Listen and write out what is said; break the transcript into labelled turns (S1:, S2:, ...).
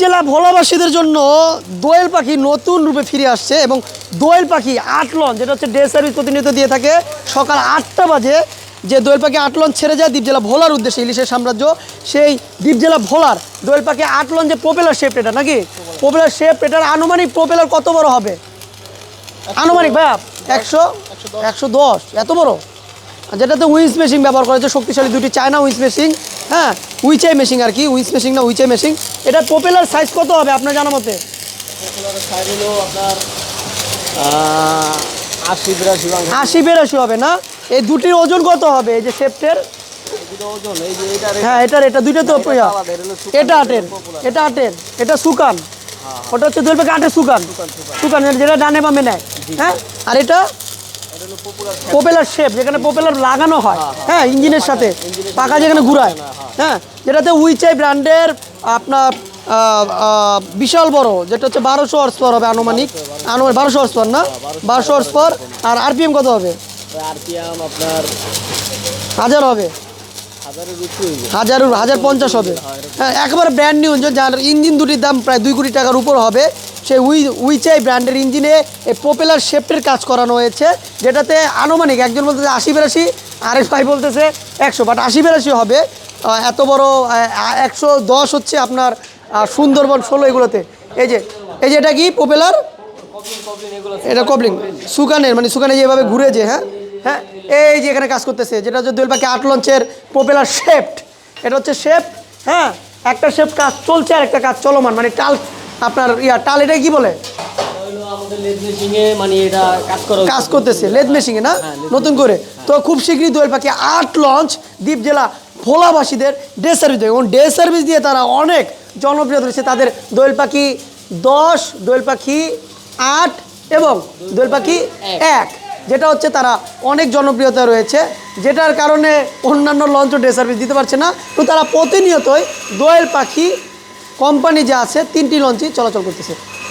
S1: জেলা ভোলাবাসীদের জন্য দোয়েল পাখি নতুন রূপে ফিরে আসছে এবং দোয়েল পাখি আট লঞ্চ যেটা হচ্ছে ডে সার্ভিস প্রতিনিয়ত দিয়ে থাকে, সকাল আটটা বাজে, যে দোয়েল পাখি আট লঞ্চ ছেড়ে যায় দ্বীপ জেলা ভোলার উদ্দেশ্যে, ইলিশের সাম্রাজ্য, সেই দ্বীপ জেলা ভোলার দোয়েল পাখি আট লঞ্চ যে প্রোপেলার শেপ এটা নাকি? প্রোপেলার শেপ এটার আনুমানিক প্রোপেলার কত বড় হবে? আনুমানিক ভাইয়া একশো একশো দশ, এত বড়? যেটাতে উইন্স মেশিন ব্যবহার করা হচ্ছে শক্তিশালী দুটি চায়না উইন্স মেশিন হ্যাঁ উইচাই মেশিন আর কি উইচ মেশিন না উইচাই মেশিন এটা পপুলার সাইজ কত হবে আপনার জানা মতে?
S2: সাইড হলো আপনার আশি বিরাশি
S1: আশি। বেরাশি হবে না? এই দুটির ওজন কত হবে এই যে
S2: এটা
S1: হ্যাঁ এটার এটা দুইটা তো।
S2: এটা
S1: আটের এটা আটের এটা সুকান ওটা হচ্ছে দুই আটের সুকান সুকান যেটা ডানে বামে নেয়। হ্যাঁ আর এটা?
S2: পপুলার
S1: শেপ যেখানে পপুলার লাগানো হয়। হ্যাঁ ইঞ্জিনের সাথে পাকা যেখানে ঘুরায়। হ্যাঁ যেটাতে উইচাই ব্র্যান্ডের আপনার বিশাল বড় যেটা হচ্ছে বারোশো হর্স পাওয়ার হবে আনুমানিক। আনুমানিক বারোশো হর্স পাওয়ার না? বারোশো হর্স পাওয়ার আর আরপিএম কত হবে?
S2: আরপিএম আপনার
S1: হাজার হবে। হাজার হাজার পঞ্চাশ হবে। হ্যাঁ একবার ব্র্যান্ড নিউ যার ইঞ্জিন দুটির দাম প্রায় দুই কোটি টাকার উপর হবে। সেই উই উইচাই ব্র্যান্ডের ইঞ্জিনে এই পপুলার শেফটের কাজ করানো হয়েছে, যেটাতে আনুমানিক একজন বলতেছে আশি বেরাশি, আরেক ভাই বলতেছে একশো বাট আশি বেরাশি হবে এত বড় একশো দশ হচ্ছে আপনার সুন্দরবন ষোলো এগুলোতে। এই যে এই যে এটা কি পপুলার এটা কবলিং সুকানের মানে সুকানে যেভাবে ঘুরে যে হ্যাঁ? হ্যাঁ এই যে এখানে কাজ করতেছে, যেটা হচ্ছে দোয়েল পাখি আট লঞ্চের পপুলার শেফট এটা হচ্ছে শেফট হ্যাঁ? একটা শেফট কাজ চলছে আর একটা কাজ চলমান মানে টাল আপনার ইয়া টাল এটা কি বলে?
S2: মানে
S1: কাজ করতেছে লেদ মেশিনে না? নতুন করে। তো খুব শীঘ্রই দোয়েল পাখি আট লঞ্চ দ্বীপ জেলা ভোলাবাসীদের ডে সার্ভিস দেবে। এবং ডে সার্ভিস দিয়ে তারা অনেক জনপ্রিয়তা রয়েছে তাদের দোয়েল পাখি দশ দোয়েল পাখি আট এবং দোয়েল পাখি এক যেটা হচ্ছে তারা অনেক জনপ্রিয়তা রয়েছে যেটার কারণে অন্যান্য লঞ্চও ডে সার্ভিস দিতে পারছে না। তো তারা প্রতিনিয়তই দোয়েল পাখি কোম্পানি যা আছে তিনটি লঞ্চই চলাচল করতেছে।